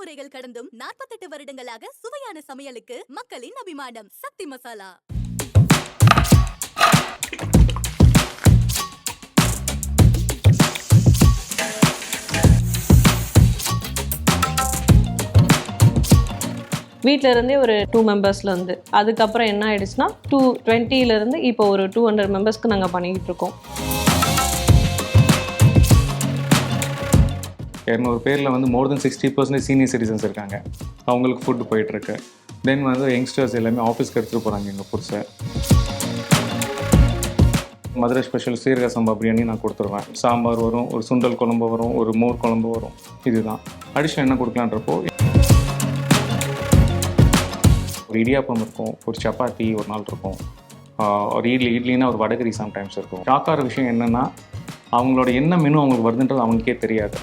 தலைமுறைகள் கடந்தும் நாற்பத்தெட்டு வருடங்களாக சுவையான சமையலுக்கு மக்களின் அபிமானம். சக்தி மசாலா. வீட்டில இருந்தே ஒரு டூ மெம்பர்ஸ்ல வந்து அதுக்கப்புறம் என்ன ஆயிடுச்சுன்னா டூ டுவெண்ட்டிலேருந்து இப்போ ஒரு டூ ஹண்ட்ரட் மெம்பர்ஸ்க்கு நாங்கள் பண்ணிக்கிட்டு இருக்கோம். இரநூறு பேரில் வந்து more than sixty percentage senior citizens இருக்காங்க. அவங்களுக்கு ஃபுட்டு போயிட்டுருக்கு. தென் வந்து யங்ஸ்டர்ஸ் எல்லாமே ஆஃபீஸ்க்கு எடுத்துகிட்டு போகிறாங்க எங்கள் புதுசை மதுரை ஸ்பெஷல் சீரக சம்பா பிரியாணி நான் கொடுத்துருவேன். சாம்பார் வரும் ஒரு சுண்டல் குழம்பு வரும் ஒரு மோர் குழம்பு வரும். இதுதான். அடிஷன் என்ன கொடுக்கலான்றப்போ ஒரு இடியாப்பம் இருக்கும் ஒரு சப்பாத்தி ஒரு நாள் இருக்கும். ஒரு இட்லி இட்லினா ஒரு வடகரி சம்டைம்ஸ் இருக்கும். ஷாக்கார விஷயம் என்னென்னா அவங்களோட என்ன மெனு அவங்களுக்கு வருதுன்றது அவங்களுக்கே தெரியாது.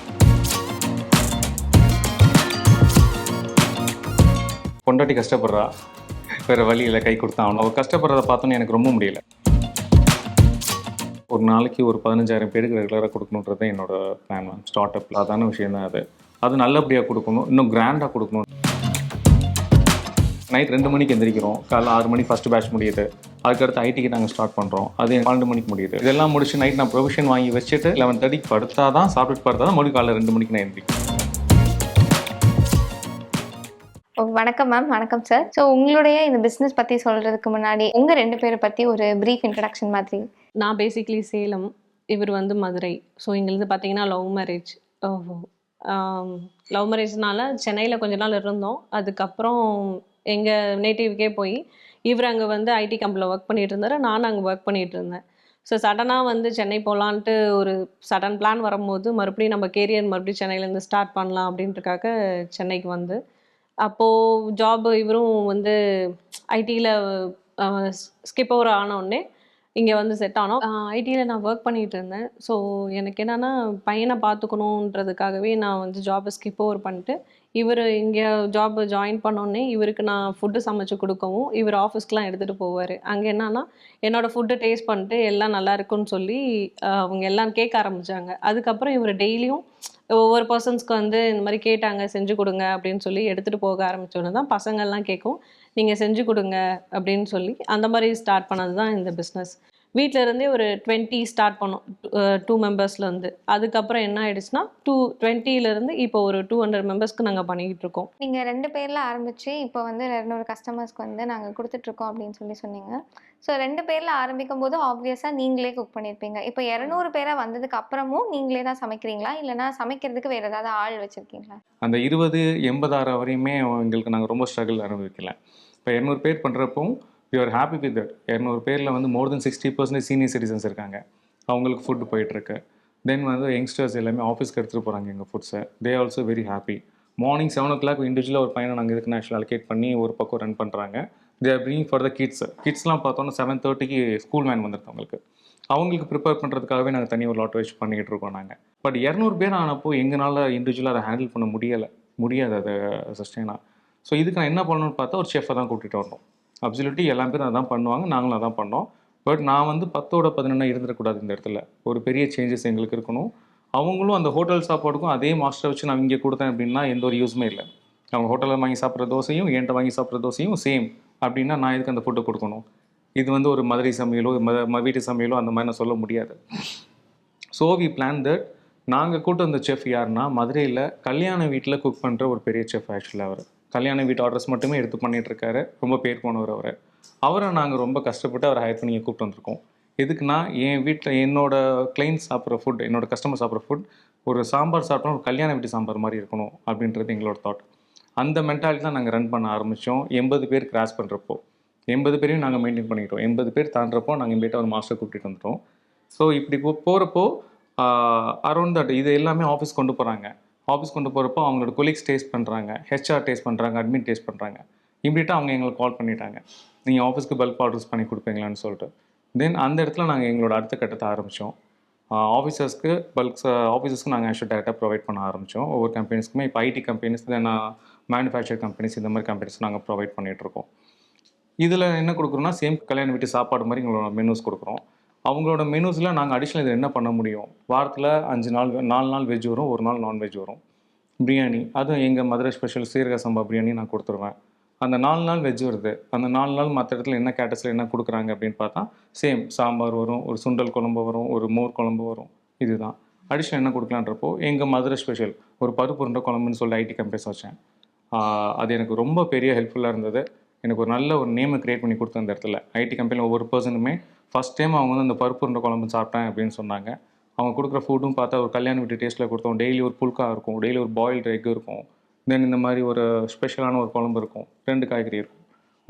பொண்டாட்டி கஷ்டப்படுறா. வேறு வழியில் கை கொடுத்தா அவன். அவள் கஷ்டப்படுறத பார்த்தோன்னு எனக்கு ரொம்ப முடியல. ஒரு நாளைக்கு ஒரு பதினஞ்சாயிரம் பேருக்கு ரெகுலராக கொடுக்கணுன்றது என்னோட பிளான் மேம் ஸ்டார்ட் அப்பில் அதான விஷயம் தான் அது. அது நல்லபடியாக கொடுக்கணும். இன்னும் கிராண்டாக கொடுக்கணும். நைட் ரெண்டு மணிக்கு எந்திரிக்கிறோம். காலைல ஆறு மணி ஃபஸ்ட்டு பேட்ச் முடியுது. அதுக்கடுத்து ஐடிக்கு நாங்கள் ஸ்டார்ட் பண்ணுறோம் அது பன்னெண்டு மணிக்கு முடியுது. இதெல்லாம் முடிச்சு நைட் நான் ப்ரொவிஷன் வாங்கி வச்சுட்டு லெவன் தேர்ட்டிக்கு படுத்தா தான் சாப்பிட்டு படுத்தா தான் மறுபடியும் காலைல ரெண்டு மணிக்கு நான் எந்திரிக்கும் வணக்கம் மேம் வணக்கம் சார் ஸோ உங்களுடைய இந்த பிஸ்னஸ் பற்றி சொல்கிறதுக்கு முன்னாடி உங்கள் ரெண்டு பேரை பற்றி ஒரு ப்ரீஃப் இன்ட்ரடக்ஷன் மாதிரி. நான் பேசிக்லி சேலம். இவர் வந்து மதுரை. ஸோ எங்களுக்கு பார்த்தீங்கன்னா லவ் மேரேஜ் லவ் மேரேஜ்னால சென்னையில் கொஞ்ச நாள் இருந்தோம். அதுக்கப்புறம் எங்கள் நேட்டிவ்க்கே போய் இவர் அங்கே வந்து ஐடி கம்பெனியில் ஒர்க் பண்ணிட்டு இருந்தார். நானும் அங்கே ஒர்க் பண்ணிட்டு இருந்தேன். ஸோ சடனாக வந்து சென்னை போகலான்ட்டு ஒரு சடன் பிளான் வரும்போது மறுபடியும் நம்ம கேரியர் மறுபடியும் சென்னையிலேருந்து ஸ்டார்ட் பண்ணலாம் அப்படின்றக்காக சென்னைக்கு வந்து அப்போது ஜாப் இவரும் வந்து ஐடியில் ஸ்கிப் ஓவர் ஆனவுடனே இங்கே வந்து செட் ஆனோம். ஐடியில் நான் ஒர்க் பண்ணிகிட்டு இருந்தேன். ஸோ எனக்கு என்னென்னா பையனை பார்த்துக்கணுன்றதுக்காகவே நான் வந்து ஜாபை ஸ்கிப் ஓவர் பண்ணிட்டு இவர் இங்கே ஜாப் ஜாயின் பண்ணோடனே இவருக்கு நான் ஃபுட்டு சமைச்சு கொடுக்கவும் இவர் ஆஃபீஸ்க்குலாம் எடுத்துகிட்டு போவார். அங்கே என்னன்னா என்னோடய ஃபுட்டு டேஸ்ட் பண்ணிட்டு எல்லாம் நல்லா இருக்குன்னு சொல்லி அவங்க எல்லாம் கேட்க ஆரம்பித்தாங்க அதுக்கப்புறம் இவர் டெய்லியும் ஒவ்வொரு பர்சன்ஸ்க்கு வந்து இந்த மாதிரி கேட்டாங்க செஞ்சு கொடுங்க அப்படின்னு சொல்லி எடுத்துகிட்டு போக ஆரம்பித்தோன்னு தான் பசங்கள்லாம் கேட்கும். நீங்கள் செஞ்சு கொடுங்க அப்படின்னு சொல்லி அந்த மாதிரி ஸ்டார்ட் பண்ணது தான் இந்த பிஸ்னஸ் வீட்டில் இருந்தே ஒரு டுவெண்ட்டி ஸ்டார்ட் பண்ணோம் டூ மெம்பர்ஸ்லேருந்து அதுக்கப்புறம் என்ன ஆயிடுச்சுன்னா டூ டுவெண்ட்டிலேருந்து இப்போ ஒரு டூ ஹண்ட்ரட் மெம்பர்ஸ்க்கு நாங்கள் பண்ணிக்கிட்டு இருக்கோம். நீங்கள் ரெண்டு பேரில் ஆரம்பித்து இப்போ வந்து இரநூறு கஸ்டமர்ஸ்க்கு வந்து நாங்கள் கொடுத்துட்ருக்கோம் அப்படின்னு சொல்லி சொன்னீங்க. ஸோ ரெண்டு பேரில் ஆரம்பிக்கும் போது ஆப்வியஸாக நீங்களே குக் பண்ணியிருப்பீங்க இப்போ இரநூறு பேராக வந்ததுக்கு அப்புறமும் நீங்களே தான் சமைக்கிறீங்களா? இல்லைனா சமைக்கிறதுக்கு வேறு ஏதாவது ஆள் வச்சுருக்கீங்களா? அந்த இருபது எண்பதாயிரம் வரையுமே எங்களுக்கு நாங்கள் ரொம்ப ஸ்ட்ரகிள் அனுபவிக்கல. இப்போ இரநூறு பேர் பண்ணுறப்போ we are happy with that இரநூறு பேரில் வந்து more than sixty percentage senior citizens இருக்காங்க. அவங்களுக்கு ஃபுட்டு போயிட்டுருக்கு. தென் வந்து யங்ஸ்டர்ஸ் எல்லாமே ஆஃபீஸ்க்கு எடுத்துகிட்டு போகிறாங்க எங்கள் ஃபுட்ஸை they also very happy morning seven o'clock இண்டிவிஜுவலாக ஒரு பையனை நாங்கள் இதுக்கு நேஷனல் அலோகேட் பண்ணி ஒரு பக்கம் ரன் பண்ணுறாங்க they are bring for the kids கிட்ஸ்லாம் பார்த்தோன்னா செவன் தேர்ட்டிக்கு ஸ்கூல் மேன் வந்துருக்கு அவங்களுக்கு. அவங்களுக்கு ப்ரிப்பேர் பண்ணுறதுக்காகவே நாங்கள் தனி ஒரு லாட் வச்சு பண்ணிக்கிட்டு இருக்கோம் நாங்கள் பட் இரநூறு பேர் ஆனப்போ எங்களால் இண்டிவிஜுவலாக அதை ஹேண்டில் பண்ண முடியலை. முடியாது அதை சஸ்டெயினாக ஸோ இதுக்கு நான் என்ன பண்ணணும்னு பார்த்தா ஒரு செஃபை தான் கூட்டிகிட்டு வரணும். அப்சல்யூட்டி எல்லா பேரும் அதான் பண்ணுவாங்க. நாங்களும் அதான் பண்ணோம். பட் நான் வந்து பத்தோட பதினொன்னா இருந்துடக்கூடாது இந்த இடத்துல. ஒரு பெரிய சேஞ்சஸ் எங்களுக்கு இருக்கணும். அவங்களும் அந்த ஹோட்டல் சாப்பாடுக்கும் அதே மாஸ்டரை வச்சு நான் இங்கே கொடுத்தேன் அப்படின்னா எந்த ஒரு யூஸுமே இல்லை. அவங்க ஹோட்டலில் வாங்கி சாப்பிட்ற தோசையும் என்கிட்ட வாங்கி சாப்பிட்ற தோசையும் சேம் அப்படின்னா நான் எதுக்கு அந்த ஃபுட்டை கொடுக்கணும்? இது வந்து ஒரு மதுரை சமையலோ ம வீட்டு சமையலோ அந்த மாதிரி நான் சொல்ல முடியாது. ஸோ வி பிளான் தட் நாங்கள் கூட்டு வந்த செஃப் யாருன்னா மதுரையில் கல்யாண வீட்டில் குக் பண்ணுற ஒரு பெரிய செஃப் ஆக்சுவலாக அவர். கல்யாண வீட்டு ஆர்டர்ஸ் மட்டுமே எடுத்து பண்ணிகிட்ருக்காரு ரொம்ப பேர் போனவர் அவர். அவரை நாங்கள் ரொம்ப கஷ்டப்பட்டு அவரை ஹையர் பண்ணி கூப்பிட்டு வந்திருக்கோம். எதுக்குன்னா என் வீட்டில் என்னோட கிளைண்ட் சாப்பிட்ற ஃபுட் என்னோட கஸ்டமர் சாப்பிட்ற ஃபுட் ஒரு சாம்பார் சாப்பிட்டா ஒரு கல்யாண வீட்டு சாம்பார் மாதிரி இருக்கணும் அப்படின்றது எங்களோட தாட் அந்த மென்டாலிட்டி தான் நாங்கள் ரன் பண்ண ஆரம்பித்தோம் எண்பது பேர் கிராஸ் பண்ணுறப்போ எண்பது பேரையும் நாங்கள் மெயின்டைன் பண்ணிக்கிட்டோம். எண்பது பேர் தாண்டுறப்போ நாங்கள் எங்கிட்ட ஒரு மாஸ்டர் கூப்பிட்டு வந்துட்டோம். ஸோ இப்படி போ போகிறப்போ அரௌண்ட் தட் இது எல்லாமே ஆஃபீஸ் கொண்டு போகிறாங்க ஆஃபீஸ் கொண்டு போகிறப்போ அவங்களோட கொலீக்ஸ் டேஸ்ட் பண்ணுறாங்க ஹெச்ஆர் டேஸ்ட் பண்ணுறாங்க அட்மின் டேஸ்ட் பண்ணுறாங்க இம்மிடியட்டாக அவங்க எங்களுக்கு கால் பண்ணிட்டாங்க. நீங்கள் ஆஃபீஸ்க்கு பல்க் ஆர்டர்ஸ் பண்ணி கொடுப்பீங்களான்னு சொல்லிட்டு. தென் அந்த இடத்துல நாங்கள் எங்களோட அடுத்த கட்டத்தை ஆரம்பித்தோம் ஆஃபீஸர்ஸ்க்கு பல்க்ஸ் ஆஃபீஸர்ஸ்க்கு நாங்கள் ஆக்சுவல் டேரெக்டாக ப்ரொவைட் பண்ண ஆரம்பித்தோம் ஒவ்வொரு கம்பெனிஸ்க்குமே இப்போ IT companies then manufacture companies இந்த மாதிரி கம்பெனிஸ் நாங்கள் ப்ரொவைட் பண்ணிகிட்ருக்கோம் இதில் என்ன கொடுக்குறோம்னா சேம் கல்யாண வீட்டு சாப்பாடு மாதிரி எங்களோட மெனூஸ் கொடுக்குறோம். அவங்களோட மெனூஸில் நாங்கள் அடிஷ்னல் இதில் என்ன பண்ண முடியும்? வாரத்தில் அஞ்சு நாள் நாலு நாள் வெஜ் வரும் ஒரு நாள் நான்வெஜ் வரும். பிரியாணி அதுவும் எங்கள் மதுரை ஸ்பெஷல் சீரக சம்பா பிரியாணி நான் கொடுத்துருவேன். அந்த நாலு நாள் வெஜ் வருது. அந்த நாலு நாள் மற்ற இடத்துல என்ன கேட்டஸில் என்ன கொடுக்குறாங்க அப்படின்னு பார்த்தா சேம் சாம்பார் வரும் ஒரு சுண்டல் குழம்பு வரும் ஒரு மோர் குழம்பு வரும். இதுதான். அடிஷனல் என்ன கொடுக்கலான்றப்போ எங்கள் மதுரை ஸ்பெஷல் ஒரு பருப்பு உருண்டை குழம்புன்னு சொல்லி ஐடி கம்பெனிஸ் வச்சேன். அது எனக்கு ரொம்ப பெரிய ஹெல்ப்ஃபுல்லாக இருந்தது. எனக்கு ஒரு நல்ல ஒரு நேமை க்ரியேட் பண்ணி கொடுத்த அந்த இடத்துல. ஐடி கம்பெனியில் ஒவ்வொரு பர்சனுமே ஃபஸ்ட் டைம் அவங்க வந்து அந்த பருப்பு உருண்டை குழம்பு சாப்பிட்டேன் அப்படின்னு சொன்னாங்க. அவங்க கொடுக்குற ஃபுட்டும் பார்த்தா ஒரு கல்யாண வீட்டு டேஸ்ட்டில் கொடுத்தோம். டெய்லி ஒரு புல்கா இருக்கும் டெய்லி ஒரு பாயில்டு எக் இருக்கும். தென் இந்த மாதிரி ஒரு ஸ்பெஷலான ஒரு குழம்பு இருக்கும். ரெண்டு காய்கறி இருக்கும்.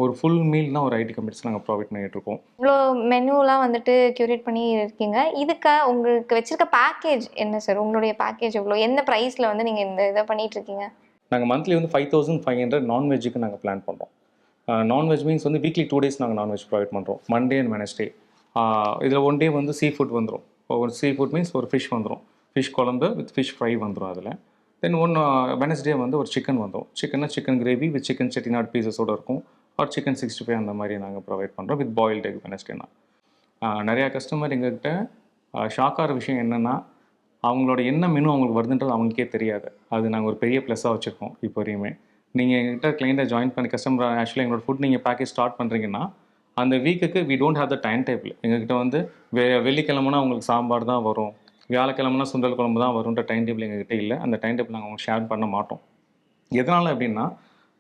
ஒரு ஃபுல் மீல் தான் ஒரு ஐடி கம்பெனிஸ் நாங்கள் ப்ரொவைட் பண்ணிகிட்டு இருக்கோம். இவ்வளோ மெனுலாம் வந்துட்டு க்யூரேட் பண்ணி இருக்கீங்க. இதுக்கு உங்களுக்கு வச்சிருக்க பேக்கேஜ் என்ன சார் உங்களுடைய பேக்கேஜ் எவ்வளோ? எந்த ப்ரைஸில் வந்து நீங்கள் இந்த இதை பண்ணிகிட்டு இருக்கீங்க? நாங்கள் மந்த்லி வந்து ஃபைவ் தௌசண்ட் ஃபைவ் ஹண்ட்ரட் நான்வெஜ்ஜுக்கு நாங்கள் பிளான் பண்ணுறோம் நான்வெஜ் மீன்ஸ் வந்து வீக்லி டூ டேஸ் நாங்கள் நான்வெஜ் ப்ரொவைட் பண்ணுறோம் மண்டே அண்ட் வெனஸ்டே இதில் ஒன் டே வந்து சீ ஃபுட் வந்துடும் ஒரு சீ ஃபுட் மீன்ஸ் ஒரு ஃபிஷ் வந்துடும் ஃபிஷ் குழம்பு வித் ஃபிஷ் ஃப்ரை வந்துடும் அதில். தென் ஒன்று வெனஸ்டே வந்து ஒரு சிக்கன் வந்துடும் சிக்கன்னா chicken gravy with chicken Chettinad பீசஸோடு இருக்கும். ஆர் சிக்கன் சிக்ஸ்டி ஃபைவ் அந்த மாதிரி நாங்கள் ப்ரொவைட் பண்ணுறோம் வித் பாயில்டு எக் வெனஸ்டேனா நிறையா கஸ்டமர் எங்கள்கிட்ட ஷாக்காகிற விஷயம் என்னென்னா அவங்களோட என்ன மெனு அவங்களுக்கு வருதுன்றது அவங்களுக்கே தெரியாது. அது நாங்கள் ஒரு பெரிய ப்ளஸ்ஸாக வச்சுருக்கோம் இப்போ வரையுமே நீங்கள் எங்ககிட்ட கிளைண்ட்டை ஜாயின் பண்ணி கஸ்டமர் ஆக்சுவலாக எங்களோட ஃபுட் நீங்கள் பேக்கேஜ் ஸ்டார்ட் பண்ணுறீங்கன்னா அந்த வீக்குக்கு we don't have the time table எங்ககிட்ட வந்து வெ வெள்ளிக்கிழமைனா உங்களுக்கு சாம்பார் தான் வரும். வியாழக்கிழமைனா சுண்டல் குழம்பு தான் வரும்ன்ற டைம் டேபிள் எங்ககிட்ட இல்லை. அந்த டைம் டேபிள் நாங்கள் உங்களுக்கு ஷேர் பண்ண மாட்டோம். எதனால் அப்படின்னா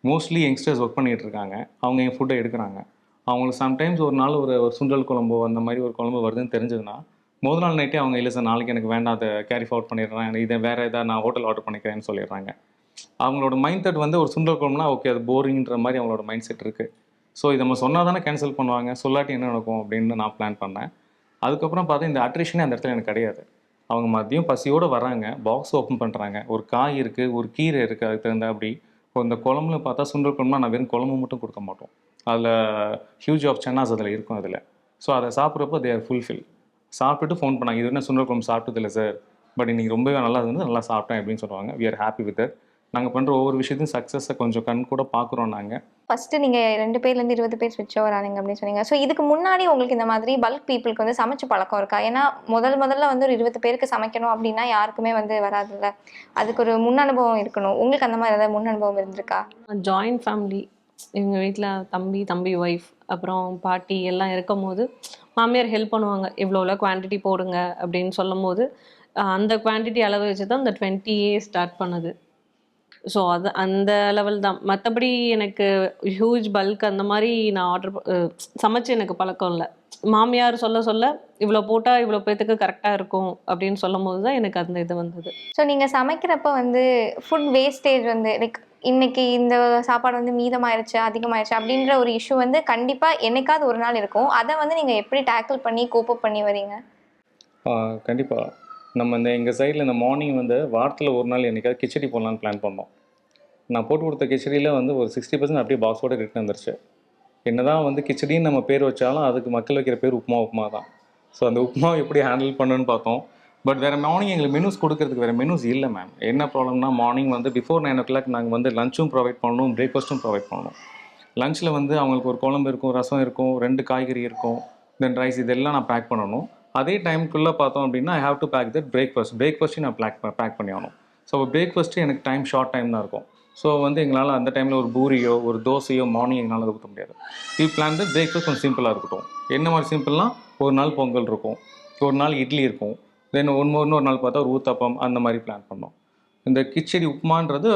மோஸ்ட்லி யங்ஸ்டர்ஸ் ஒர்க் பண்ணிகிட்டு இருக்காங்க. அவங்க என் ஃபுட்டை எடுக்கிறாங்க. அவங்களுக்கு சம்டைம்ஸ் ஒரு நாள் ஒரு ஒரு சுண்டல் குழம்போ அந்த மாதிரி ஒரு குழம்பு வருதுன்னு தெரிஞ்சதுன்னா முதல் நாள் நைட்டே அவங்க இல்லை சார் நாளைக்கு எனக்கு வேண்டாம் அதை கேரி ஃபார்வர்ட் பண்ணிடுறேன். எனக்கு இதை வேறு எதாவது நான் ஹோட்டல் ஆர்டர் பண்ணிக்கிறேன்னு சொல்லிடுறாங்க. அவங்களோட மைண்ட் செட் வந்து ஒரு சுண்டல் குழம்புனா ஓகே அது போரிங்ன்ற மாதிரி அவங்களோட மைண்ட் செட் இருக்குது ஸோ இதை நம்ம சொன்னால் தானே கேன்சல் பண்ணுவாங்க. சொல்லாட்டி என்ன நடக்கும்? அப்படின்னு நான் பிளான் பண்ணேன். அதுக்கப்புறம் பார்த்தா இந்த அட்ரிஷனே அந்த இடத்துல எனக்கு கிடையாது. அவங்க மதியம் பசியோடு வராங்க. பாக்ஸ் ஓப்பன் பண்ணுறாங்க ஒரு காய் இருக்குது ஒரு கீரை இருக்குது அதுக்கு தகுந்த அப்படி. இப்போ இந்த குழம்புல பார்த்தா சுண்டல் குழம்புனா நான் வெறும் குழம்பு மட்டும் கொடுக்க மாட்டோம். அதில் ஹியூஜ் ஆஃப் சென்னாஸ் அதில் இருக்கும் அதில். ஸோ அதை சாப்பிட்றப்போ தே ஆர் ஃபுல்ஃபில் சாப்பிட்டுட்டு ஃபோன் பண்ணாங்க. இது என்ன சுண்டல் குழம்பு சாப்பிட்டது இல்லை சார் பட் இன்னைக்கு ரொம்பவே நல்லா இருந்தது. நல்லா சாப்பிட்டேன் அப்படின்னு சொல்லுவாங்க. வி ஆர் ஹாப்பி வித் நாங்கள் பண்ணுற ஒவ்வொரு விஷயத்தையும் சக்ஸஸை கொஞ்சம் கண் கூட பார்க்குறோம் நாங்கள் ஃபஸ்ட்டு நீங்கள் ரெண்டு பேர்லேருந்து இருபது பேர் ஸ்விட்ச் ஓவர் ஆனீங்க அப்படின்னு சொன்னீங்க. ஸோ இதுக்கு முன்னாடி உங்களுக்கு இந்த மாதிரி பல்க் பீப்புளுக்கு வந்து சமைச்சு பழக்கம் இருக்கா? ஏன்னா முதல் முதல்ல வந்து ஒரு இருபது பேருக்கு சமைக்கணும் அப்படின்னா யாருக்குமே வந்து வராதுல்ல. அதுக்கு ஒரு முன் அனுபவம் இருக்கணும். உங்களுக்கு அந்த மாதிரி ஏதாவது முன் அனுபவம் இருந்திருக்கா? ஜாயின்ட் ஃபேமிலி எங்கள் வீட்டில் தம்பி தம்பி ஒய்ஃப் அப்புறம் பாட்டி எல்லாம் இருக்கும் போது மாமியார் ஹெல்ப் பண்ணுவாங்க. இவ்வளோ குவான்டிட்டி போடுங்க அப்படின்னு சொல்லும் போது அந்த குவான்டிட்டி அளவு வச்சு தான் இந்த டுவெண்ட்டியே ஸ்டார்ட் பண்ணுது. ஸோ அது அந்த லெவல் தான். மற்றபடி எனக்கு ஹியூஜ் பல்க் அந்த மாதிரி நான் ஆர்டர் சமைச்சு எனக்கு பழக்கம் இல்லை. மாமியார் சொல்ல சொல்ல இவ்வளோ போட்டால் இவ்வளோ பேத்துக்கு கரெக்டாக இருக்கும் அப்படின்னு சொல்லும் போது தான் எனக்கு அந்த இது வந்தது. ஸோ நீங்கள் சமைக்கிறப்ப வந்து ஃபுட் வேஸ்டேஜ் வந்து லைக் இன்னைக்கு இந்த சாப்பாடு வந்து மீதமாயிருச்சு அதிகமாயிருச்சு அப்படின்ற ஒரு இஷ்யூ வந்து கண்டிப்பாக என்னைக்காவது ஒரு நாள் இருக்கும். அதை வந்து நீங்கள் எப்படி டேக்கிள் பண்ணி கோப்பப் பண்ணி வரீங்க? கண்டிப்பாக நம்ம இந்த எங்கள் சைடில் இந்த மார்னிங் வந்து வாரத்தில் ஒரு நாள் என்னைக்காவது கிச்சடி போடலான்னு பிளான் பண்ணோம். நான் போட்டு கொடுத்த கிச்சடியில் வந்து ஒரு சிக்ஸ்டி பர்சன்ட் அப்படியே பாக்ஸோடு ரிட்டன் வந்துருச்சு. என்னதான் வந்து கிச்சடின்னு நம்ம பேர் வச்சாலும் அதுக்கு மக்கள் வைக்கிற பேர் உப்புமா உப்புமா தான் ஸோ அந்த உப்புமா எப்படி ஹேண்டில் பண்ணுன்னு பார்த்தோம். பட் வேறு மார்னிங் எங்களுக்கு மெனூஸ் கொடுக்கறதுக்கு வேறு மெனூஸ் இல்லை மேம் என்ன ப்ராப்ளம்னா மார்னிங் வந்து பிஃபோர் நைன் ஓ கிளாக் நாங்கள் வந்து லஞ்சும் ப்ரொவைட் பண்ணணும் பிரேக்ஃபாஸ்ட்டும் ப்ரொவைட் பண்ணணும். லஞ்சில் வந்து அவங்களுக்கு ஒரு குழம்பு இருக்கும் ரசம் இருக்கும் ரெண்டு காய்கறி இருக்கும் தென் ரைஸ் இதெல்லாம் நான் பேக் பண்ணணும். அதே டைம்குள்ளே பார்த்தோம் அப்படின்னா I have to pack that breakfast பிரேக்ஃபாஸ்ட்டையும் நான் பேக் பேக் பண்ணி ஆகணும். ஸோ பிரேக்ஃபாஸ்ட்டு எனக்கு டைம் ஷார்ட் டைம் தான் இருக்கும். ஸோ வந்து எங்களால் அந்த டைமில் ஒரு பூரியோ ஒரு தோசையோ மார்னிங் எங்களால் அதை ஊற்ற முடியாது. வி பிளான் தான் பிரேக்ஃபாஸ்ட் கொஞ்சம் சிம்பிளாக இருக்கட்டும். என்ன மாதிரி சிம்பிள்னா ஒரு நாள் பொங்கல் இருக்கும். ஒரு நாள் இட்லி இருக்கும். தென் ஒன்று இன்னொரு நாள் பார்த்தா ஒரு ஊத்தப்பம் அந்த மாதிரி பிளான் பண்ணோம். இந்த கிச்சடி உப்புமான்றது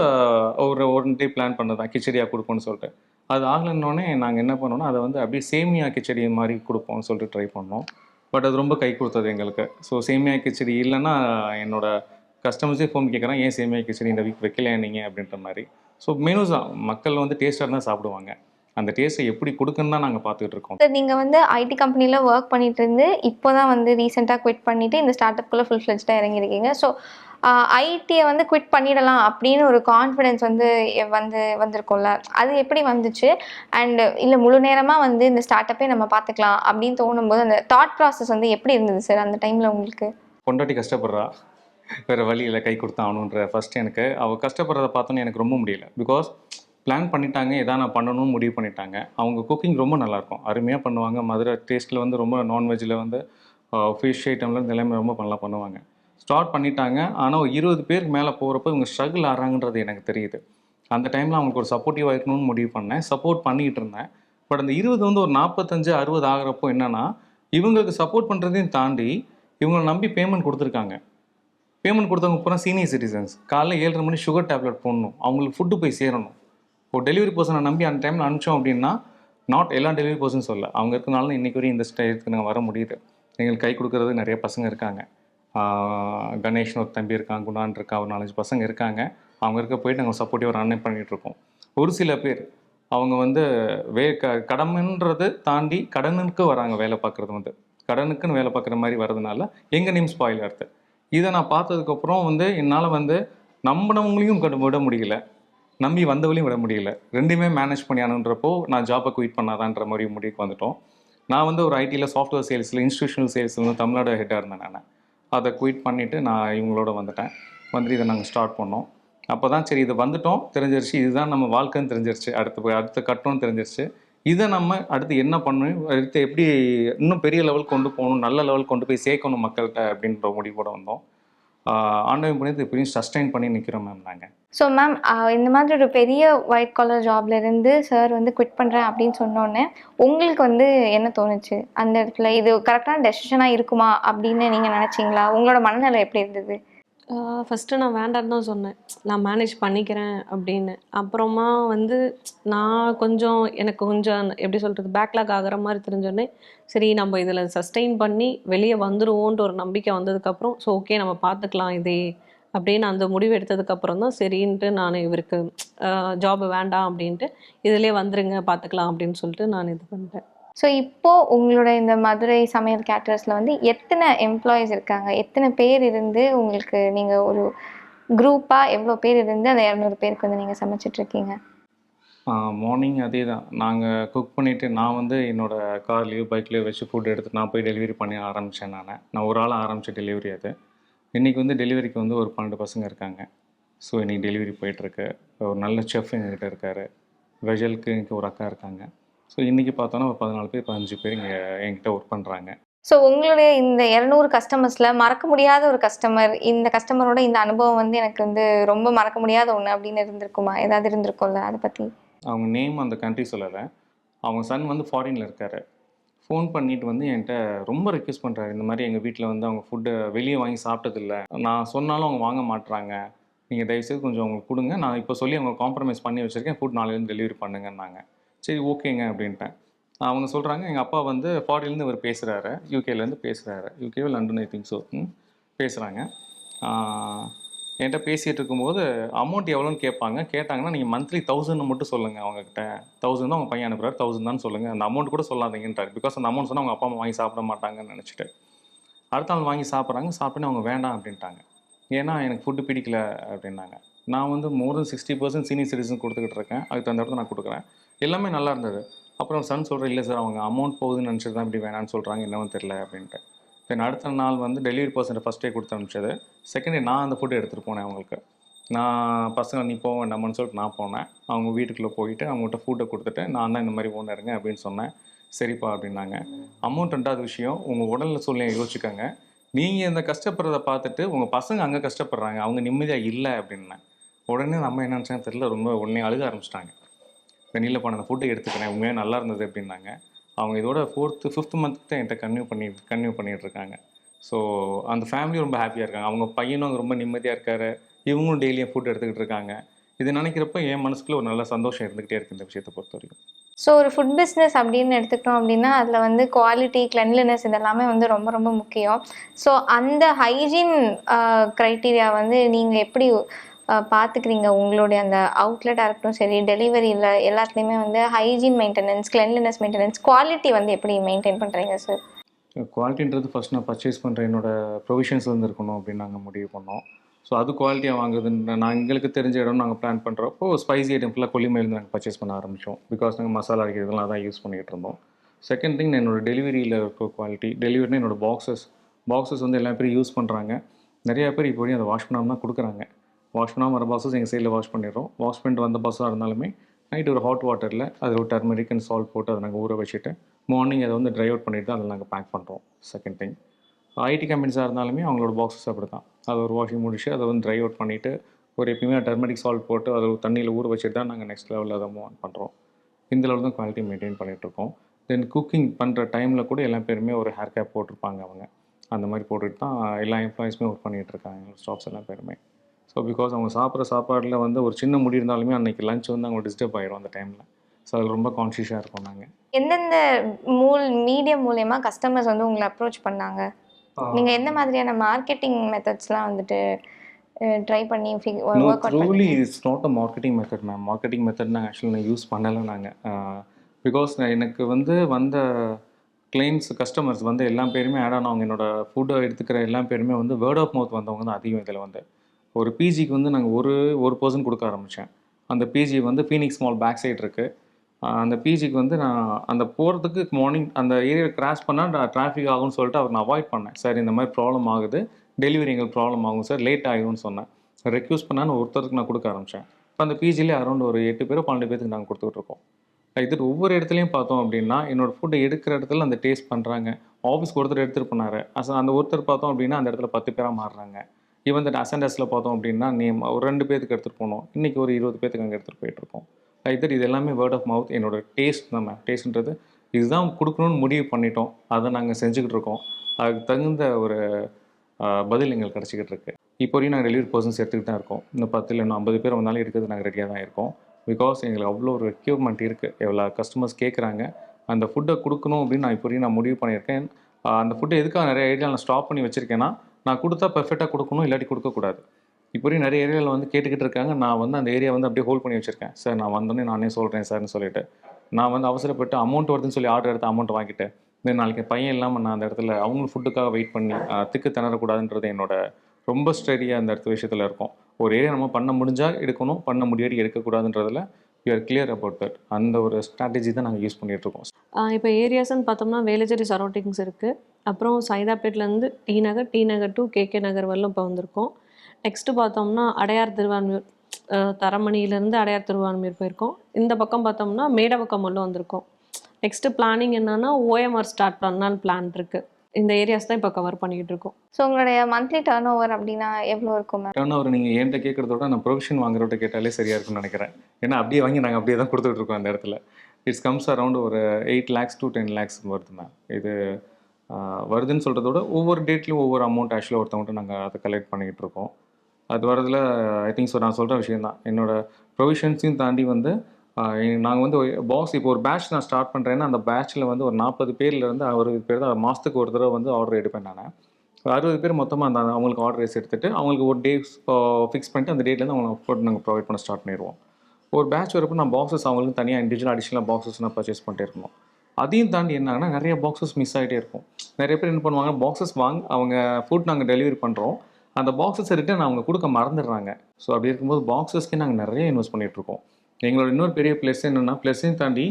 ஒரு ஒன் டே பிளான் பண்ணது தான் கிச்சடியாக கொடுப்போம்னு சொல்லிட்டு. அது ஆகலைன்னொடனே நாங்கள் என்ன பண்ணோம்னா அதை வந்து அப்படியே சேமியா கிச்சடி மாதிரி கொடுப்போம்னு சொல்லிட்டு ட்ரை பண்ணோம். பட் அது ரொம்ப கை கொடுத்தது எங்களுக்கு. ஸோ சேமியா கிச்சடி இல்லைன்னா என்னோடய கஸ்டமர்ஸே ஃபோன் கேட்குறான் ஏன் சேமியா கிச்சடி இந்த வீக் வைக்கல நீங்கள் அப்படின்ற மாதிரி. ஸோ மெனூஸ் மக்கள் வந்து டேஸ்ட்டாக தான் சாப்பிடுவாங்க. அந்த டேஸ்ட்டை எப்படி கொடுக்குன்னு தான் நாங்கள் பார்த்துட்டு இருக்கோம். சார் நீங்கள் வந்து ஐடி கம்பெனியில் ஒர்க் பண்ணிட்டு இருந்து இப்போ தான் வந்து ரீசெண்டாக குவிட் பண்ணிட்டு இந்த ஸ்டார்ட் அப்குள்ளே ஃபுல் ஃப்ளெஜ்டாக இறங்கியிருக்கீங்க. ஸோ ஐடியை வந்து குவிட் பண்ணிடலாம் அப்படின்னு ஒரு கான்ஃபிடென்ஸ் வந்து வந்து வந்திருக்கும்ல. அது எப்படி வந்துச்சு? அண்ட் இல்லை முழு நேரமாக வந்து இந்த ஸ்டார்ட் அப்பே நம்ம பார்த்துக்கலாம் அப்படின்னு தோணும்போது அந்த தாட் ப்ராசஸ் வந்து எப்படி இருந்தது சார் அந்த டைமில் உங்களுக்கு? பொண்டாட்டி கஷ்டப்படுறா. வேறு வழியில் கை கொடுத்தாகணுன்ற ஃபர்ஸ்ட் எனக்கு. அவள் கஷ்டப்படுறத பார்த்தோன்னே எனக்கு ரொம்ப முடியல. பிகாஸ் பிளான் பண்ணிட்டாங்க எதா நான் பண்ணணும்னு முடிவு பண்ணிட்டாங்க. அவங்க குக்கிங் ரொம்ப நல்லாயிருக்கும். அருமையாக பண்ணுவாங்க. மதுரை டேஸ்ட்டில் வந்து ரொம்ப நான்வெஜ்ஜில் வந்து ஃபிஷ் ஐட்டம்ல இருந்து எல்லாமே ரொம்ப நல்லா பண்ணுவாங்க. ஸ்டார்ட் பண்ணிட்டாங்க. ஆனால் ஒரு இருபது பேருக்கு மேலே போகிறப்ப இவங்க ஸ்ட்ரகிள் ஆகிறாங்கன்றது எனக்கு தெரியுது. அந்த டைமில் அவங்களுக்கு ஒரு சப்போர்ட்டிவாக இருக்கணும்னு முடிவு பண்ணேன். சப்போர்ட் பண்ணிகிட்டு இருந்தேன். பட் அந்த இருபது வந்து ஒரு நாற்பத்தஞ்சு அறுபது ஆகிறப்போ என்னன்னா இவங்களுக்கு சப்போர்ட் பண்ணுறதையும் தாண்டி இவங்களை நம்பி பேமெண்ட் கொடுத்துருக்காங்க. பேமெண்ட் கொடுத்தவங்க பூரா சீனியர் சிட்டிசன்ஸ் காலைல ஏழரை மணி சுகர் டேப்லெட் போடணும். அவங்களுக்கு ஃபுட்டு போய் சேரணும். இப்போ டெலிவரி பர்சனை நம்பி அந்த டைமில் அனுப்பிச்சோம் அப்படின்னா நாட் எல்லா டெலிவரி பர்சன் சொல்ல அவங்க இருக்கனால இன்றைக்கி வரையும் இந்த ஸ்டேஜுக்கு நாங்கள் வர முடியுது. எங்களுக்கு கை கொடுக்கறது நிறைய பசங்க இருக்காங்க. ஆஹ் கணேஷ்னு ஒரு தம்பி இருக்கான் குணான் இருக்கா ஒரு நாலஞ்சு பசங்க இருக்காங்க. அவங்க இருக்க போயிட்டு நாங்கள் சப்போர்ட்டிவாக ரன் பண்ணிட்டு இருக்கோம். ஒரு சில பேர் அவங்க வந்து வே க கடமைன்றது தாண்டி கடனுக்கு வராங்க வேலை பார்க்குறது வந்து. கடனுக்குன்னு வேலை பார்க்குற மாதிரி வரதுனால எங்கள் நேம் ஸ்பாயில் அடுத்து இதை நான் பார்த்ததுக்கப்புறம் வந்து என்னால் வந்து நம்பினவங்களையும் விட முடியல. நம்பி வந்தவளையும் விட முடியல. ரெண்டுமே மேனேஜ் பண்ணியானுன்றப்போ நான் ஜாப்பை குயிட் பண்ணாதான்ற மாதிரி முடிவுக்கு வந்துட்டோம். நான் வந்து ஒரு ஐடியில் சாஃப்ட்வேர் சேல்ஸில் இன்ஸ்டியூஷனல் சேல்ஸில் வந்து தமிழ்நாடு ஹெட்டாக இருந்தேன் நான். அதை குயிட் பண்ணிவிட்டு நான் இவங்களோட வந்துட்டேன். வந்துட்டு இதை நாங்கள் ஸ்டார்ட் பண்ணோம். அப்போ தான் சரி இது வந்துட்டோம் தெரிஞ்சிருச்சு. இதுதான் நம்ம வாழ்க்கைன்னு தெரிஞ்சிருச்சு. அடுத்து அடுத்த கட்டம்னு தெரிஞ்சிருச்சு. இதை நம்ம அடுத்து என்ன பண்ணணும்? அடுத்து எப்படி இன்னும் பெரிய லெவல் கொண்டு போகணும் நல்ல லெவல் கொண்டு போய் சேர்க்கணும் மக்கள்கிட்ட அப்படின்ற முடிவோட வந்தோம். ஆன்லைன் பண்ணி புண்ணியத்தை இப்படியும் சஸ்டைன் பண்ணி நிற்கிறோம் மேம் நாங்கள் ஸோ மேம் இந்த மாதிரி ஒரு பெரிய ஒயிட் காலர் ஜாப்லேருந்து சார் வந்து குவிட் பண்ணுறேன் அப்படின்னு சொன்னோன்னே உங்களுக்கு வந்து என்ன தோணுச்சு? அந்த இடத்துல இது கரெக்டான டெசிஷனாக இருக்குமா அப்படின்னு நீங்கள் நினச்சிங்களா? உங்களோட மனநிலை எப்படி இருந்தது? ஃபஸ்ட்டு நான் வேண்டான்னு தான் சொன்னேன். நான் மேனேஜ் பண்ணிக்கிறேன் அப்படின்னு. அப்புறமா வந்து நான் கொஞ்சம் எனக்கு கொஞ்சம் எப்படி சொல்கிறது பேக்லாக் ஆகிற மாதிரி தெரிஞ்சோடனே சரி நம்ம இதில் சஸ்டெயின் பண்ணி வெளியே வந்துடுவோன்ற ஒரு நம்பிக்கை வந்ததுக்கப்புறம் ஸோ ஓகே நம்ம பார்த்துக்கலாம் இதே அப்படின்னு அந்த முடிவு எடுத்ததுக்கப்புறம் தான் சரின்ட்டு நான் இவருக்கு ஜாப் வேண்டாம் அப்படின்ட்டு இதிலே வந்துருங்க பார்த்துக்கலாம் அப்படின்னு சொல்லிட்டு நான் இது பண்ணிட்டேன். ஸோ இப்போது உங்களோட இந்த மதுரை சமையல் கேட்டர்ஸில் வந்து எத்தனை எம்ப்ளாயீஸ் இருக்காங்க? எத்தனை பேர் இருந்து உங்களுக்கு நீங்கள் ஒரு குரூப்பாக எவ்வளோ பேர் இருந்து அந்த இரநூறு பேருக்கு வந்து நீங்கள் சமைச்சிட்ருக்கீங்க மார்னிங் அதே தான் நாங்கள் குக் பண்ணிவிட்டு நான் வந்து என்னோடய கார்லேயோ பைக்லேயோ வச்சு ஃபுட் எடுத்து நான் போய் டெலிவரி பண்ணி ஆரம்பித்தேன் நான். நான் ஒரு ஆள் ஆரம்பித்த டெலிவரி அது. இன்றைக்கி வந்து டெலிவரிக்கு வந்து ஒரு பன்னெண்டு பசங்க இருக்காங்க. ஸோ இன்றைக்கி டெலிவரி போயிட்டுருக்கு ஒரு நல்ல செஃப் எங்ககிட்ட இருக்கார். வெஜலுக்கு இங்கே ஒரு அக்கா இருக்காங்க. ஸோ இன்றைக்கி பார்த்தோன்னா ஒரு பதினாலு பேர் பதினஞ்சு பேர் இங்கே என்கிட்ட ஒர்க் பண்ணுறாங்க ஸோ உங்களுடைய இந்த இரநூறு கஸ்டமர்ஸில் மறக்க முடியாத ஒரு கஸ்டமர் இந்த கஸ்டமரோட இந்த அனுபவம் வந்து எனக்கு வந்து ரொம்ப மறக்க முடியாத ஒன்று அப்படின்னு இருந்திருக்குமா? ஏதாவது இருந்திருக்கும்ல அதை பற்றி அவங்க நேம் அந்த கண்ட்ரி சொல்லலை. அவங்க சன் வந்து ஃபாரினில் இருக்கார். ஃபோன் பண்ணிட்டு வந்து என்கிட்ட ரொம்ப ரெக்வெஸ்ட் பண்ணுறாரு இந்த மாதிரி எங்கள் வீட்டில் வந்து அவங்க ஃபுட்டை வெளியே வாங்கி சாப்பிட்டதில்ல. நான் சொன்னாலும் அவங்க வாங்க மாட்றாங்க. நீங்கள் தயவுசெய்து கொஞ்சம் அவங்களுக்கு கொடுங்க. நான் இப்போ சொல்லி அவங்க காம்ப்ரமைஸ் பண்ணி வச்சுருக்கேன். ஃபுட் நாளையிலேருந்து டெலிவரி பண்ணுங்கன்னாங்க. சரி ஓகேங்க அப்படின்ட்டேன். அவங்க சொல்கிறாங்க எங்கள் அப்பா வந்து ஃபாரின்லேருந்து இவர் பேசுகிறாரு யூகேலேருந்து பேசுகிறாரு UK London I think so பேசுகிறாங்க என்கிட்ட பேசிகிட்டு இருக்கும்போது அமௌண்ட் எவ்வளோன்னு கேட்பாங்க. கேட்டாங்கன்னா நீங்கள் மந்த்லி தௌசண்ட் மட்டும் சொல்லுங்கள் அவங்கக்கிட்ட தௌசண்ட் தான் அவங்க பையன் அனுப்புறாரு தௌசண்ட் தான் சொல்லுங்கள் அந்த அமௌண்ட் கூட சொல்லாதீங்கன்றாரு. பிகாஸ் அந்த அமௌண்ட் சொன்னால் அவங்க அப்பா அம்மா வாங்கி சாப்பிட மாட்டாங்கன்னு நினச்சிட்டு. அடுத்த நாள் வாங்கி சாப்பிட்றாங்க. சாப்பிட்டு அவங்க வேண்டாம் அப்படின்ட்டாங்க. ஏன்னா எனக்கு ஃபுட்டு பிடிக்கல அப்படின்னாங்க. நான் வந்து more than sixty percent senior citizen கொடுத்துக்கிட்டு இருக்கேன். அதுக்கு தகுந்த இடத்துல நான் கொடுக்குறேன். எல்லாமே நல்லா இருந்தது. அப்புறம் சன் சொல்கிறேன் இல்லை சார் அவங்க அமௌண்ட் போகுதுன்னு நினச்சிட்டு தான் இப்படி வேணான்னு சொல்கிறாங்க என்னவும் தெரில அப்படின்ட்டு. தென் அடுத்த நாள் வந்து டெலிவரி பர்சன்ட் ஃபஸ்ட் டே கொடுத்து அனுப்பிச்சது. செகண்ட் டே நான் அந்த ஃபுட்டு எடுத்துகிட்டு போனேன் அவங்களுக்கு. நான் பசங்க நீ போக வேண்டாமன்னு சொல்லிட்டு நான் போனேன். அவங்க வீட்டுக்குள்ளே போயிட்டு அவங்ககிட்ட ஃபுட்டை கொடுத்துட்டு நான் தான் இந்த மாதிரி ஓனருங்க அப்படின்னு சொன்னேன். சரிப்பா அப்படின்னாங்க. அமௌண்ட் ரெண்டாவது விஷயம் உங்கள் உடலில் சூழ்நிலை யோசிச்சுக்கோங்க. நீங்கள் இந்த கஷ்டப்படுறத பார்த்துட்டு உங்கள் பசங்க அங்கே கஷ்டப்படுறாங்க அவங்க நிம்மதியாக இல்லை அப்படின்னேன். உடனே நம்ம என்ன நினச்சாங்க தெரியல ரொம்ப உடனே அழுக ஆரம்பிச்சிட்டாங்க. வெளியில் போன அந்த ஃபுட்டை எடுத்துக்கிறேன் உண்மையாக நல்லா இருந்தது அப்படின்னாங்க. அவங்க இதோட ஃபோர்த்து ஃபிஃப்த் மந்த் தான் என்கிட்ட கன்யூ பண்ணி கன்யூ பண்ணிகிட்டு இருக்காங்க. ஸோ அந்த ஃபேமிலி ரொம்ப ஹாப்பியாக இருக்காங்க. அவங்க பையனும் அங்கே ரொம்ப நிம்மதியாக இருக்காரு. இவங்களும் டெய்லியும் ஃபுட் எடுத்துக்கிட்டு இருக்காங்க. இது நினைக்கிறப்ப என் மனசுக்குள்ள ஒரு நல்ல சந்தோஷம் இருந்துகிட்டே இருக்கு இந்த விஷயத்தை பொறுத்த வரைக்கும். ஸோ ஒரு ஃபுட் பிஸ்னஸ் அப்படின்னு எடுத்துக்கிட்டோம் அப்படின்னா அதில் வந்து குவாலிட்டி கிளென்லினஸ் இதெல்லாமே வந்து ரொம்ப ரொம்ப முக்கியம். ஸோ அந்த ஹைஜீன் க்ரைட்டீரியா வந்து நீங்கள் எப்படி பார்த்துக்கிறீங்க உங்களுடைய அந்த அவுட்லெட்டாக இருக்கட்டும் சரி டெலிவரியில் எல்லாத்துலேயுமே வந்து hygiene maintenance cleanliness maintenance quality வந்து எப்படி மெயின்டைன் பண்ணுறீங்க சார் குவாலிட்டின்றது ஃபஸ்ட் நான் பர்ச்சேஸ் பண்ணுற என்னோட ப்ரொவிஷன்ஸ்லேருந்து இருக்கணும் அப்படின்னு நாங்கள் முடிவு பண்ணோம். ஸோ அது குவாலிட்டியாக வாங்குறதுன்ற நான் எங்களுக்கு தெரிஞ்ச இடம் நாங்கள் பிளான் பண்ணுறப்போ ஸ்பைசி ஐட்டம் ஃபுல்லாக கொல்லிமேலேருந்து நாங்கள் பர்ச்சேஸ் பண்ண ஆரம்பித்தோம் பிகாஸ் நாங்கள் மசாலா அரைக்கிறதுலாம் தான் யூஸ் பண்ணிகிட்டு இருந்தோம். செகண்ட் திங் என்னோட டெலிவரியில் இருக்க குவாலிட்டி டெலிவரினா என்னோட பாக்ஸஸ் பாக்ஸஸ் வந்து எல்லா பேரும் யூஸ் பண்ணுறாங்க நிறையா பேர் இப்போ வரையும் அதை வாஷ் பண்ணாமல் தான் கொடுக்குறாங்க. வாஷ் பண்ணாமல் வர பாக்ஸஸ் எங்கள் சைடில் வாஷ் பண்ணிடுறோம். வாஷ் பண்ணிட்டு வந்த பாக்ஸாக இருந்தாலுமே நைட் ஒரு ஹாட் வாட்டரில் அதில் ஒரு டர்மரிக் அண்ட் சால்ட் போட்டு அதை நாங்கள் ஊற வச்சுட்டு மார்னிங் அதை வந்து ட்ரை அவுட் பண்ணிட்டு தான் அதில் நாங்கள் பேக் பண்ணுறோம் செகண்ட் திங் ஐடி கம்பெனிஸாக இருந்தாலுமே அவங்களோட பாக்ஸஸ் அப்படி தான் அதை ஒரு வாஷிங் முடிச்சு அதை வந்து ட்ரை அவுட் பண்ணிவிட்டு ஒரு எப்பயுமே டர்மரிக் சால்ட் போட்டு அதை தண்ணியில் ஊற வச்சுட்டு தான் நாங்கள் நெக்ஸ்ட் லெவலில் அதை மூவ் ஆன் பண்ணுறோம் இந்த லெவலில் தான் குவாலிட்டி மெயின்டைன் பண்ணிகிட்ருக்கோம் தென் குக்கிங் பண்ணுற டைமில் கூட எல்லா பேருமே ஒரு ஹேர் கேப் போட்டிருப்பாங்க அவங்க. அந்த மாதிரி போட்டுட்டு தான் எல்லா எம்ப்ளாயிஸுமே ஒர்க் பண்ணிகிட்டு இருக்காங்க. ஸ்டாஃப்ஸ் எல்லா பேருமே. ஸோ பிகாஸ் அவங்க சாப்பிட்ற சாப்பாடில் வந்து ஒரு சின்ன முடி இருந்தாலுமே அன்றைக்கி லஞ்ச் வந்து அவங்க டிஸ்டர்ப் ஆயிடும் அந்த டைமில் ஸோ அதில் ரொம்ப கான்ஷியஸாக இருக்கும் நாங்கள் எந்தெந்த மூல் மீடியம் மூலயமா கஸ்டமர்ஸ் வந்து உங்களை அப்ரோச் பண்ணாங்க? நீங்கள் எந்த மாதிரியான மார்க்கெட்டிங் மெத்தட்ஸ்லாம் வந்துட்டு ட்ரை பண்ணி work truly it's not a marketing method ma'am marketing method நான் ஆக்சுவலி நான் யூஸ் பண்ணலை நாங்கள் பிகாஸ் எனக்கு வந்து வந்த கிளைண்ட்ஸ் கஸ்டமர்ஸ் வந்து எல்லா பேருமே ஆட் ஆனவங்க. என்னோட ஃபுட்டை எடுத்துக்கிற எல்லா பேருமே வந்து வேர்ட் ஆஃப் மவுத் வந்தவங்க தான் அதிகம் இதில் வந்து. ஒரு பிஜிக்கு வந்து நாங்கள் ஒரு ஒரு பர்சன் கொடுக்க ஆரம்பித்தேன் அந்த பிஜி வந்து ஃபீனிக்ஸ் மால் பேக் சைடு இருக்குது அந்த பிஜிக்கு வந்து நான் அந்த போகிறதுக்கு மார்னிங் அந்த ஏரியா கிராஸ் பண்ணால் டிராஃபிக் ஆகும்னு சொல்லிட்டு அவர் நான் அவாய்ட் பண்ணேன். சார் இந்த மாதிரி ப்ராப்ளம் ஆகுது. டெலிவரி எங்களுக்கு ப்ராப்ளம் ஆகும் சார். லேட் ஆகிடும்னு சொன்னேன். ரெக்யூஸ் பண்ணான்னு ஒருத்தருக்கு நான் கொடுக்க ஆரம்பித்தேன் இப்போ அந்த பிஜிலே அரௌண்ட் ஒரு எட்டு பேரும் பன்னெண்டு பேருக்கு நாங்கள் கொடுத்துட்ருக்கோம் இது ஒவ்வொரு இடத்துலையும் பார்த்தோம் அப்படின்னா என்னோட ஃபுட்டை எடுக்கிற இடத்துல அந்த டேஸ்ட் பண்ணுறாங்க ஆஃபீஸ்க்கு ஒருத்தர் எடுத்துகிட்டு போனார். அஸ் அந்த ஒருத்தர் பார்த்தோம் அப்படின்னா அந்த இடத்துல பத்து பேராக மாறுறாங்க. ஈவன் இந்த அசண்டஸில் பார்த்தோம் அப்படின்னா நேம் ஒரு ரெண்டு பேருக்கு எடுத்துகிட்டு போனோம். இன்றைக்கி ஒரு இருபது பேத்துக்கு அங்கே எடுத்துகிட்டு போயிட்டுருக்கோம் ஐதர் இது எல்லாமே வேர்ட் ஆஃப் மவுத் என்னோட டேஸ்ட் தான் மேம் டேஸ்ட்ன்றது இதுதான் கொடுக்கணும்னு முடிவு பண்ணிட்டோம். அதை நாங்கள் செஞ்சுக்கிட்டு இருக்கோம். அதுக்கு தகுந்த ஒரு பதில் எங்களுக்கு கிடச்சிக்கிட்டு இருக்கு. இப்போ வரையும் நாங்கள் டெலிவரி பர்சன்ஸ் எடுத்துக்கிட்டு தான் இருக்கோம். இன்னும் பத்து இல்லை இன்னும் ஐம்பது பேர் வந்தாலும் எடுக்கிறது நாங்கள் ரெடியாக தான் இருக்கோம். பிகாஸ் எங்களுக்கு அவ்வளோ ஒரு ரெக்யூர்மெண்ட் இருக்குது எவ்வளோ கஸ்டமர்ஸ் கேட்குறாங்க அந்த ஃபுட்டை கொடுக்கணும் அப்படின்னு நான் இப்போ வரையும் நான் முடிவு பண்ணியிருக்கேன். அந்த ஃபுட்டை எதுக்காக நிறைய ஐடியாவில் நான் ஸ்டாப் பண்ணி வச்சுருக்கேன்னா நான் கொடுத்தா பெர்ஃபெக்டாக கொடுக்கணும் இல்லாட்டி கொடுக்கக்கூடாது. இப்போ வரையும் நிறைய ஏரியாவில் வந்து கேட்டுக்கிட்டு இருக்காங்க. நான் வந்து அந்த ஏரியா வந்து அப்படியே ஹோல்ட் பண்ணி வச்சுருக்கேன். சார் நான் வந்தோடனே நானே சொல்கிறேன் சார்னு சொல்லிட்டு. நான் வந்து அவசரப்பட்டு அமௌண்ட் வருதுன்னு சொல்லி ஆர்டர் எடுத்து அமௌண்ட் வாங்கிட்டு தென் நாளைக்கு பையன் இல்லாமல் நான் அந்த இடத்துல அவங்களும் ஃபுட்டுக்காக வெயிட் பண்ணி திக்கு திணறக்கூடாதுன்றது என்னோட ரொம்ப ஸ்டடியாக அந்த இடத்து விஷயத்தில் இருக்கும். ஒரு ஏரியா நம்ம பண்ண முடிஞ்சால் எடுக்கணும் பண்ண முடியாடி எடுக்கக்கூடாதுன்றதில் you are clear about that அந்த ஒரு ஸ்ட்ராட்டஜி தான் நாங்கள் யூஸ் பண்ணிகிட்டு இருக்கோம். இப்போ ஏரியாஸ்ன்னு பார்த்தோம்னா வேலச்சேரி சரௌண்டிங்ஸ் இருக்குது அப்புறம் சைதாப்பேட்லேருந்து டி நகர் டி நகர் டு கேகே நகர் வரலும் இப்போ வந்திருக்கோம். நெக்ஸ்ட்டு பார்த்தோம்னா அடையார் திருவான்மியூர் தரமணியிலேருந்து அடையார் திருவான்மியூர் போயிருக்கோம். இந்த பக்கம் பார்த்தோம்னா மேடப்பக்கம் வரலும் வந்திருக்கோம். நெக்ஸ்ட்டு பிளானிங் என்னன்னா ஓஎம்ஆர் ஸ்டார்ட் பண்ணலான்னு பிளான் இருக்குது இந்த ஏரியாஸ் தான் இப்போ கவர் பண்ணிக்கிட்டு இருக்கோம். ஸோ உங்களுடைய மந்த்லி டர்ன் ஓவர் அப்படின்னா எவ்வளோ இருக்கும் மேம் டர்ன் ஓவர் நீங்கள் என்கிட்ட கேட்குறத விட நான் ப்ரொவிஷன் வாங்குறவட்ட கேட்டாலே சரியாக இருக்கும்னு நினைக்கிறேன். ஏன்னா அப்படியே வாங்கி நாங்கள் அப்படியே தான் கொடுத்துட்டு இருக்கோம் அந்த இடத்துல. இட்ஸ் கம்ஸ் அரௌண்ட் ஒரு eight lakhs to ten lakhs வருது மேம் இது வருதுன்னு சொல்கிறத விட ஒவ்வொரு டேட்லையும் ஒவ்வொரு அமௌண்ட் ஆக்சுவலாக ஒருத்தவங்கள்ட்ட நாங்கள் அதை கலெக்ட் பண்ணிக்கிட்டு இருக்கோம். அது வரதுல ஐ திங்க் ஸோ நான் சொல்கிற விஷயம் தான் என்னோட ப்ரொவிஷன்ஸையும் தாண்டி வந்து நாங்கள் வந்து பாக்ஸ் இப்போ ஒரு பேட்ச் நான் ஸ்டார்ட் பண்ணுறேன்னா அந்த பேட்ச்சில் வந்து ஒரு நாற்பது பேர்லேருந்து அறுபது பேர் தான் மாதத்துக்கு ஒரு தடவை வந்து ஆர்டர் எடுப்பேன் நான். அறுபது பேர் மொத்தமாக அந்த அவங்களுக்கு ஆர்டர் ரைஸ் அவங்களுக்கு ஒரு டே ஃபிக்ஸ் பண்ணிட்டு அந்த டேட்லேருந்து அவங்களுக்கு ஃபுட் நாங்கள் ப்ரொவைட் பண்ண ஸ்டார்ட் பண்ணிடுவோம். ஒரு பேட்ச் வரப்போ நான் பாக்ஸஸ் அவங்களுக்கு தனியாக இண்டிவிஜுவல் அடிஷனல் பாக்ஸஸ் நான் பர்ச்சேஸ் பண்ணிட்டே இருக்கணும். அதையும் தாண்டி என்னன்னா நிறைய பாக்ஸஸ் மிஸ் ஆகிட்டே இருக்கும். நிறைய பேர் என்ன பண்ணுவாங்க பாக்ஸஸ் வாங்க அவங்க ஃபுட் நாங்கள் டெலிவரி பண்ணுறோம் அந்த பாக்ஸஸ் ரிட்டன் அவங்க கொடுக்க மறந்துடுறாங்க. ஸோ அப்படி இருக்கும்போது பாக்ஸஸ்க்கே நாங்கள் நிறைய இன்வெஸ்ட் பண்ணிட்டு இருக்கோம். எங்களோட இன்னொரு பெரிய ப்ளஸ் என்னென்னா ப்ளஸ்ஸையும் தாண்டி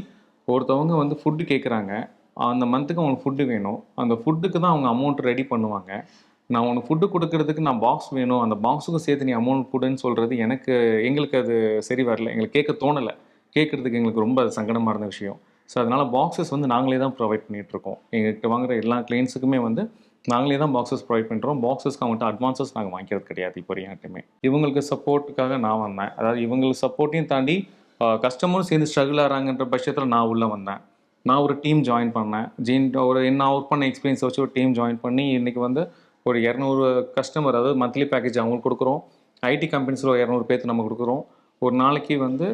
ஒருத்தவங்க வந்து ஃபுட்டு கேட்குறாங்க அந்த மந்த்துக்கு அவங்களுக்கு ஃபுட்டு வேணும். அந்த ஃபுட்டுக்கு தான் அவங்க அமௌண்ட் ரெடி பண்ணுவாங்க. நான் உனக்கு ஃபுட்டு கொடுக்கறதுக்கு நான் பாக்ஸ் வேணும். அந்த பாக்ஸுக்கும் சேர்த்து நீ அமௌண்ட் கொடுன்னு சொல்கிறது எனக்கு எங்களுக்கு அது சரி வரல. எங்களுக்கு கேட்க தோணலை. கேட்குறதுக்கு எங்களுக்கு ரொம்ப அது சங்கடமாக இருந்த விஷயம். ஸோ அதனால் பாக்ஸஸ் வந்து நாங்களே தான் ப்ரொவைட் பண்ணிகிட்ருக்கோம் எங்கள்கிட்ட வாங்குற எல்லா கிளைண்ட்ஸுக்குமே வந்து நாங்களே தான் பாக்ஸஸ் ப்ரொவைட் பண்ணுறோம் பாக்ஸஸ்க்கு அவங்கள்ட்ட அட்வான்ஸஸ் நாங்கள் வாங்கிக்கிறது கிடையாது இப்போ யார்ட்டுமே இவங்களுக்கு சப்போர்ட்டுக்காக நான் வந்தேன். அதாவது இவங்களுக்கு சப்போர்ட்டையும் தாண்டி கஸ்டமரும் சேர்ந்து ஸ்ட்ரகிள் ஆகிறாங்கன்ற பட்சத்தில் நான் உள்ளே வந்தேன். நான் ஒரு டீம் ஜாயின் பண்ணேன். ஜீன் ஒரு என்ன ஒர்க் பண்ண எக்ஸ்பீரியன்ஸ் வச்சு ஒரு டீம் ஜாயின் பண்ணி இன்றைக்கி வந்து ஒரு இரநூறு கஸ்டமர் அதாவது மந்த்லி பேக்கேஜ் அவங்களுக்கு கொடுக்குறோம். ஐடி கம்பெனிஸில் ஒரு இரநூறு பேர்த்து நம்ம கொடுக்குறோம். ஒரு நாளைக்கு வந்து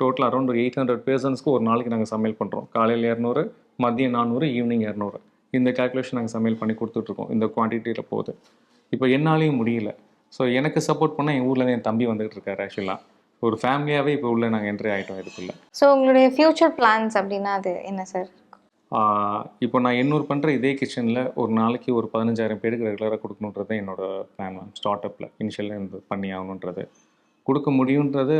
டோட்டல் அரௌண்ட் ஒரு எயிட் ஹண்ட்ரட் பேர்சன்ஸ்க்கு ஒரு நாளைக்கு நாங்கள் சமையல் பண்ணுறோம் காலையில் இரநூறு மதியம் நானூறு ஈவினிங் இரநூறு. இந்த கேல்குலேஷன் நாங்கள் சமையல் பண்ணி கொடுத்துட்ருக்கோம். இந்த குவான்டிட்டியில் போகுது. இப்போ என்னாலையும் முடியல. ஸோ எனக்கு சப்போர்ட் பண்ண என் ஊர்லேருந்து என் தம்பி வந்துகிட்டு இருக்காரு ஆக்சுவலாக ஒரு ஃபேமிலியாகவே இப்போ உள்ள நாங்கள் என்ட்ரி ஆகிட்டோம் இதுக்குள்ளே. ஸோ உங்களுடைய ஃப்யூச்சர் பிளான்ஸ் அப்படின்னா அது என்ன சார் இப்போ நான் எண்ணூறு பண்ணுற இதே கிச்சனில் ஒரு நாளைக்கு ஒரு பதினஞ்சாயிரம் பேருக்கு ரெகுலராக கொடுக்கணுன்றது என்னோட பிளான் மேம் ஸ்டார்ட் அப்பில் இனிஷியலாக இருந்து பண்ணி ஆகணுன்றது. கொடுக்க முடியுன்றது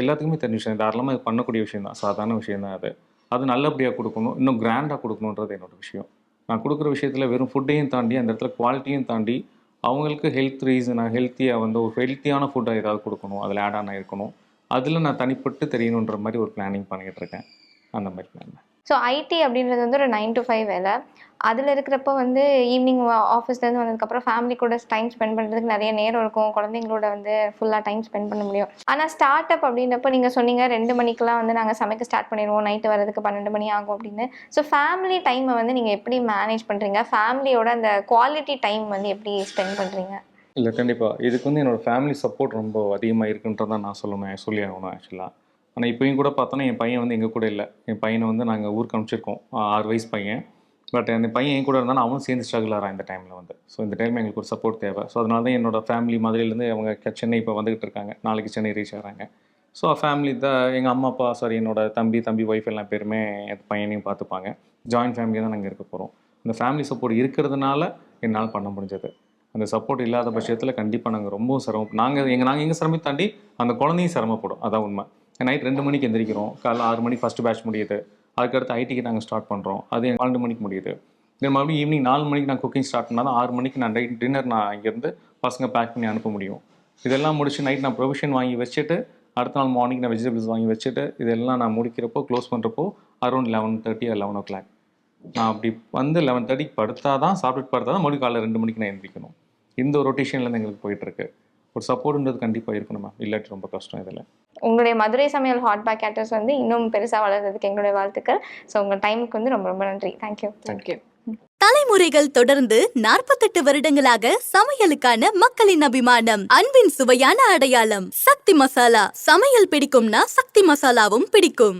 எல்லாத்துக்குமே தெரிஞ்ச விஷயம். தாராளமாக இது பண்ணக்கூடிய விஷயம் தான் சாதாரண விஷயம் தான் அது. அது நல்லபடியாக கொடுக்கணும். இன்னும் கிராண்டாக கொடுக்கணுன்றது என்னோட விஷயம். நான் கொடுக்குற விஷயத்தில் வெறும் ஃபுட்டையும் தாண்டி அந்த இடத்துல குவாலிட்டியும் தாண்டி அவங்களுக்கு ஹெல்த் ரீசனாக ஹெல்த்தியாக வந்து ஒரு ஹெல்த்தியான ஃபுட்டாக ஏதாவது கொடுக்கணும் அதில் ஆட் ஆன் இருக்கணும். அதில் நான் தனிப்பட்டு தெரியணுன்ற மாதிரி ஒரு பிளானிங் பண்ணிகிட்டு இருக்கேன். அந்த மாதிரி பிளான் ஸோ ஐடி அப்படின்றது வந்து ஒரு நைன் டு ஃபைவ் வேலை. அதில் இருக்கிறப்ப வந்து ஈவினிங் ஆஃபீஸ்லேருந்து வந்ததுக்கப்புறம் ஃபேமிலி கூட டைம் ஸ்பெண்ட் பண்ணுறதுக்கு நிறைய நேரம் இருக்கும். குழந்தைங்களோட வந்து ஃபுல்லாக டைம் ஸ்பெண்ட் பண்ண முடியும். ஆனால் ஸ்டார்ட் அப் அப்படின்றப்ப நீங்கள் சொன்னீங்க ரெண்டு மணிக்கெலாம் வந்து நாங்கள் சமைக்க ஸ்டார்ட் பண்ணிடுவோம். நைட்டு வரதுக்கு பன்னெண்டு மணி ஆகும் அப்படின்னு. ஸோ ஃபேமிலி டைமை வந்து நீங்கள் எப்படி மேனேஜ் பண்ணுறீங்க ஃபேமிலியோட அந்த குவாலிட்டி டைம் வந்து எப்படி ஸ்பெண்ட் பண்ணுறீங்க இல்லை கண்டிப்பாக இதுக்கு வந்து என்னோடய ஃபேமிலி சப்போர்ட் ரொம்ப அதிகமாக இருக்குன்றதான் நான் சொல்லணும் சொல்லி ஆகணும் ஆக்சுவலாக ஆனால் இப்போயும் கூட பார்த்தோன்னா என் பையன் வந்து எங்கள் கூட இல்லை. என் பையனை வந்து நாங்கள் ஊருக்கு அனுப்பிச்சிருக்கோம். ஆறு வயசு பையன். பட் அந்த பையன் என் கூட இருந்தாலும் அவனும் சேர்ந்து ஸ்ட்ரகிள் ஆகிறான் இந்த டைமில் வந்து. ஸோ இந்த டைமில் எங்களுக்கு ஒரு சப்போர்ட் தேவை. ஸோ அதனால தான் என்னோட ஃபேமிலி மதுரையிலேருந்து அவங்க சென்னை இப்போ வந்துகிட்டு இருக்காங்க. நாளைக்கு சென்னை ரீச் ஆகிறாங்க ஸோ ஃபேமிலி தான் எங்கள் அம்மா அப்பா சாரி என்னோட தம்பி தம்பி ஒய்ஃப் எல்லாம் பேருமே என் பையனையும் பார்த்துப்பாங்க. ஜாயின்ட் ஃபேமிலியாக தான் நாங்கள் இருக்க போகிறோம் அந்த ஃபேமிலி சப்போர்ட் இருக்கிறதுனால என்னால் பண்ண முடிஞ்சது. அந்த சப்போர்ட் இல்லாத பட்சத்தில் கண்டிப்பாக நாங்கள் ரொம்பவும் சிரமம் நாங்கள் எங்கள் நாங்கள் எங்கள் சிரமத்தை தாண்டி அந்த குழந்தையும் சிரமப்படும். அதான் உண்மை. நைட் ரெண்டு மணிக்கு எந்திரிக்கிறோம். காலைல ஆறு மணிக்கு ஃபஸ்ட்டு பேட்ச் முடியுது. அதுக்கடுத்து ஐடிக்கு நாங்கள் ஸ்டார்ட் பண்ணுறோம் அது பன்னெண்டு மணிக்கு முடியுது. தென் மறுபடியும் ஈவினிங் நாலு மணிக்கு நான் குக்கிங் ஸ்டார்ட் பண்ணால் தான் ஆறு மணிக்கு நான் நைட் டின்னர் நான் இங்கேருந்து பசங்க பேக் பண்ணி அனுப்ப முடியும். இதெல்லாம் முடிச்சு நைட் நான் ப்ரொவிஷன் வாங்கி வச்சுட்டு அடுத்த நாள் மார்னிங் நான் வெஜிடபிள்ஸ் வாங்கி வச்சுட்டு இதெல்லாம் நான் முடிக்கிறப்போ க்ளோஸ் பண்ணுறப்போ around eleven thirty eleven o'clock நான் அப்படி வந்து லெவன் தேர்ட்டிக்கு படுத்தா தான் சாப்பிட்டு படுத்தா தான் மறுபடியும் காலையில் ரெண்டு மணிக்கு நான் எந்திரிக்கணும். இந்த ரொட்டேஷன்லேருந்து எங்களுக்கு போயிட்டுருக்கு ஒரு சப்போர்ட்ன்றது கண்டிப்பாக இருக்கணும் மேம் இல்லாட்டி ரொம்ப கஷ்டம் இதில். உங்களுடைய மதுரை சமையல் ஹாட் பேக் கேட்டர்ஸ் வந்து இன்னும் பெருசாக வளர்றதுக்கு எங்களுடைய வாழ்த்துக்கள். ஸோ உங்கள் டைமுக்கு வந்து ரொம்ப ரொம்ப நன்றி. தேங்க்யூ தேங்க்யூ தலைமுறைகள் தொடர்ந்து நாற்பத்தெட்டு வருடங்களாக சமையலுக்கான மக்களின் அபிமானம் அன்பின் சுவையான அடையாளம். சக்தி மசாலா. சமையல் பிடிக்கும்னா சக்தி மசாலாவும் பிடிக்கும்.